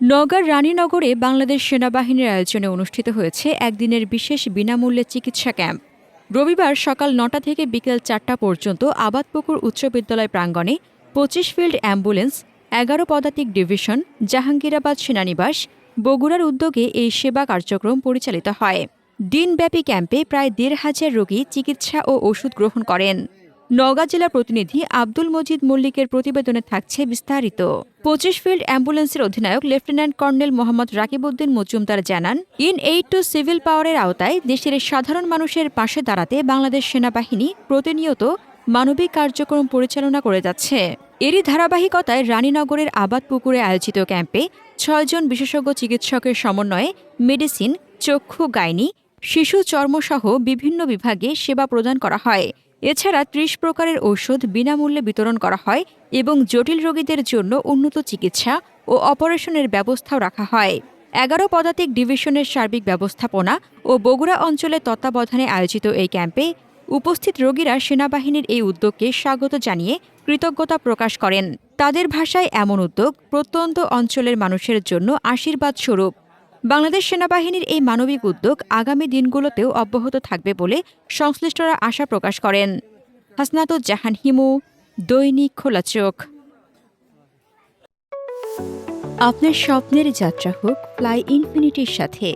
নওগাঁর রানীনগরে বাংলাদেশ সেনাবাহিনীর আয়োজনে অনুষ্ঠিত হয়েছে একদিনের বিশেষ বিনামূল্যে চিকিৎসা ক্যাম্প। রবিবার সকাল নটা থেকে বিকেল চারটা পর্যন্ত আবাদপুকুর উচ্চ বিদ্যালয় প্রাঙ্গণে পঁচিশ ফিল্ড অ্যাম্বুলেন্স, এগারো পদাতিক ডিভিশন, জাহাঙ্গীরাবাদ সেনানিবাস, বগুড়ার উদ্যোগে এই সেবা কার্যক্রম পরিচালিত হয়। দিনব্যাপী ক্যাম্পে প্রায় দেড় হাজার রোগী চিকিৎসা ও ওষুধ গ্রহণ করেন। নওগাঁ জেলা প্রতিনিধি আব্দুল মজিদ মল্লিকের প্রতিবেদনে থাকছে বিস্তারিত। পঁচিশ ফিল্ড অ্যাম্বুলেন্সের অধিনায়ক লেফটেন্যান্ট কর্নেল মোহাম্মদ রাকিবউদ্দিন মজুমদার জানান ইন এইট টু সিভিল পাওয়ারের আওতায় দেশের সাধারণ মানুষের পাশে দাঁড়াতে বাংলাদেশ সেনাবাহিনী প্রতিনিয়ত মানবিক কার্যক্রম পরিচালনা করে যাচ্ছে। এরই ধারাবাহিকতায় রানীনগরের আবাদপুকুরে আয়োজিত ক্যাম্পে ছয়জন বিশেষজ্ঞ চিকিৎসকের সমন্বয়ে মেডিসিন, চক্ষু, গাইনি, শিশু চর্মসহ বিভিন্ন বিভাগে সেবা প্রদান করা হয়। এছাড়া ত্রিশ প্রকারের ঔষধ বিনামূল্যে বিতরণ করা হয় এবং জটিল রোগীদের জন্য উন্নত চিকিৎসা ও অপারেশনের ব্যবস্থাও রাখা হয়। এগারো পদাতিক ডিভিশনের সার্বিক ব্যবস্থাপনা ও বগুড়া অঞ্চলের তত্ত্বাবধানে আয়োজিত এই ক্যাম্পে উপস্থিত রোগীরা সেনাবাহিনীর এই উদ্যোগকে স্বাগত জানিয়ে কৃতজ্ঞতা প্রকাশ করেন। তাদের ভাষায় এমন উদ্যোগ প্রত্যন্ত অঞ্চলের মানুষের জন্য আশীর্বাদ স্বরূপ বাংলাদেশ সেনাবাহিনীর এই মানবিক উদ্যোগ আগামী দিনগুলোতেও অব্যাহত থাকবে বলে সংশ্লিষ্টরা আশা প্রকাশ করেন। হাসনাতুজ্জাহান হিমু, দৈনিক খোলা চোখ। আপনার স্বপ্নের যাত্রা হোক, ফ্লাই ইনফিনিটির সাথে।